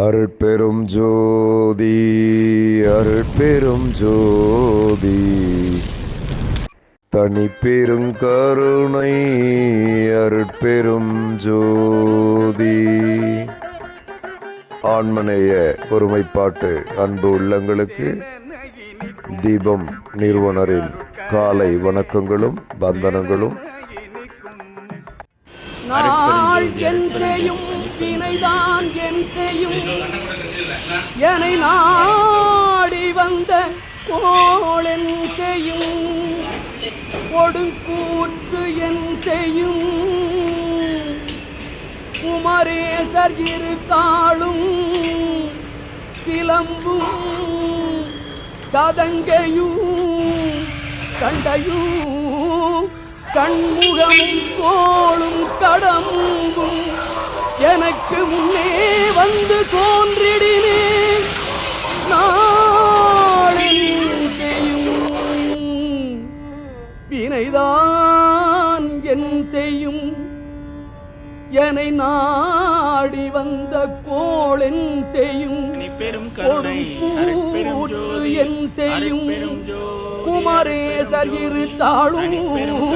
அருட்பெரும் ஜோதி அருட்பெரும் ஜோதி. தனி பெருங்கருணை அருட்பெரும் ஜோதி. ஆண்மநேய ஒருமைப்பாட்டு அன்பு உள்ளங்களுக்கு தீபம் நிறுவனரின் காலை வணக்கங்களும் வந்தனங்களும். நாள் வினைதான் என் செய்யும் என்னை? நாடி வந்த கோளென் செய்யும் கொடுங்கூற்று என் செய்யும் குமரேசர் இரு காலும் சிலம்பும் கதங்கையும் கண்டையும் கண்முகமும் தோளும் கடம்பும் எனக்கு முன்னே வந்து தோன்றிடினே. நாளென்றையும் வினைதான் என் செய்யும். என்னை நாடி வந்த கோளென் செய்யும். என் செய்யும். குமரேசர் இரு தாளும் தனிப்பெரும்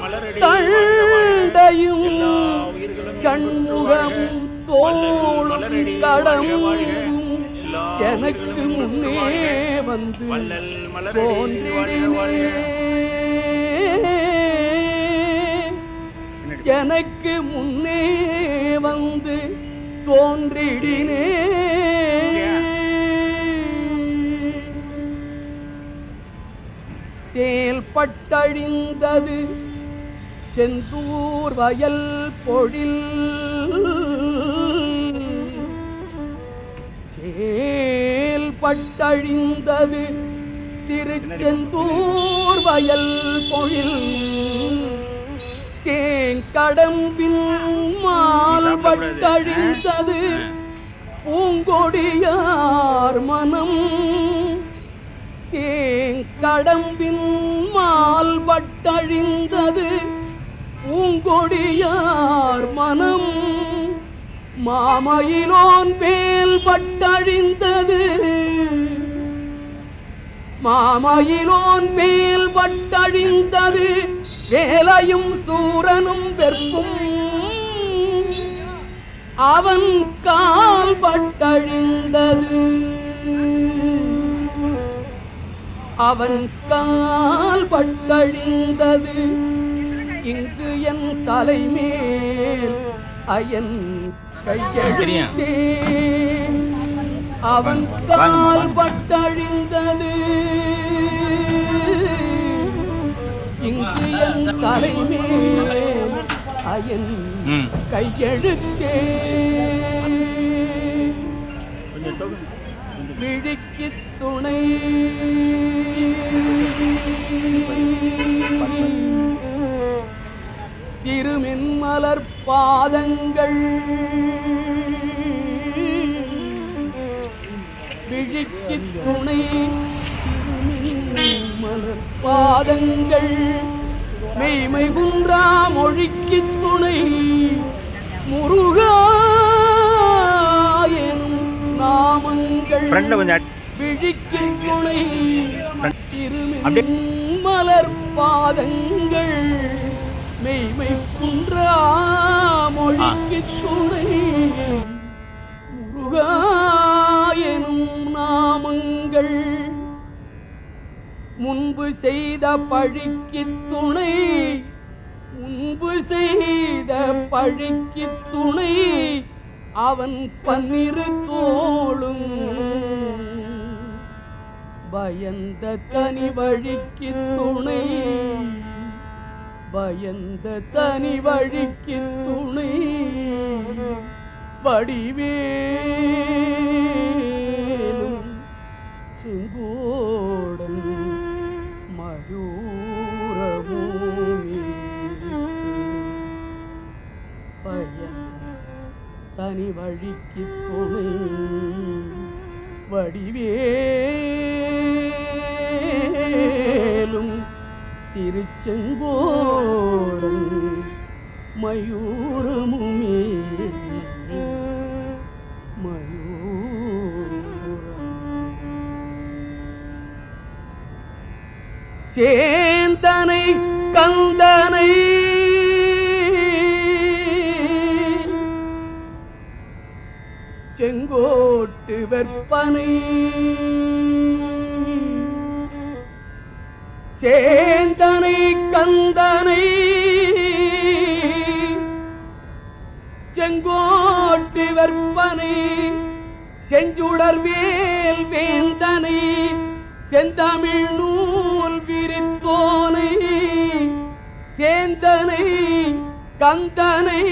மலரடி தண்டையும் எல்லா உயிர்களும் கண்முகம் இன்புற்று தோளும் கடமும் எனக்கு முன்னே. வந்து வாழ்க. எனக்கு முன்னே வந்து தோன்றிடினே. செயல்பட்டழிந்தது செந்தூர் வயல் பொழில். செயல்பட்டழிந்தது திருச்செந்தூர் வயல் பொழில். தேங்கடம்பின் மால் பட்டழிந்தது. பூங்கொடியார் மனம் கடம்பின் மால் பட்டழிந்தது பூங்கொடியார் மனம் மாமயிலோன் மேல் பட்டழிந்தது மாமயிலோன் மேல் பட்டழிந்தது வேலையும் சூரனும் வெறுப்பும் அவன் கால் பட்டழிந்தது அவன் கால் பட்டழிந்தது. இங்கு என் தலைமேல் அயன் கையெழுத்தே அவன் கால் பட்டழிந்தது. இங்கு என் தலைமேல் அயன் கையெழுத்தே விழிக்கு துணை. திருமென்மலர் பாதங்கள். விழிக்கு துணை. திருமென் மலர் பாதங்கள். மெய்மை குன்றா மொழிக்கு துணை. முருக ஃப்ரண்ட்ல கொஞ்சம் அப்படியே. மலர் பாதங்கள் மெய்மை குன்றா மொழிக்கு துணை முருகா எனும் நாமங்கள் முன்பு செய்த பழிக்கு துணை முன்பு செய்த பழிக்கு துணை அவன் பன்னிரு பயந்த தனி வழிக்கு துணை. பயந்த தனி வழிக்கு துணை. வடிவேலும் செங்கோடன் மயூரமூமி பயன் தனி வழிக்கு துணை. வடிவே திருச்செங்கோடன் மயூரமுமே மயூரம் சேந்தனை கந்தனை செங்கோட்டு வெப்பனை சேந்தனை கந்தனை. செங்கோட்டு வெப்பனை செஞ்சுடர் வேல் வேந்தனை செந்தமிழ் நூல் விரித்தோனை. சேந்தனை கந்தனை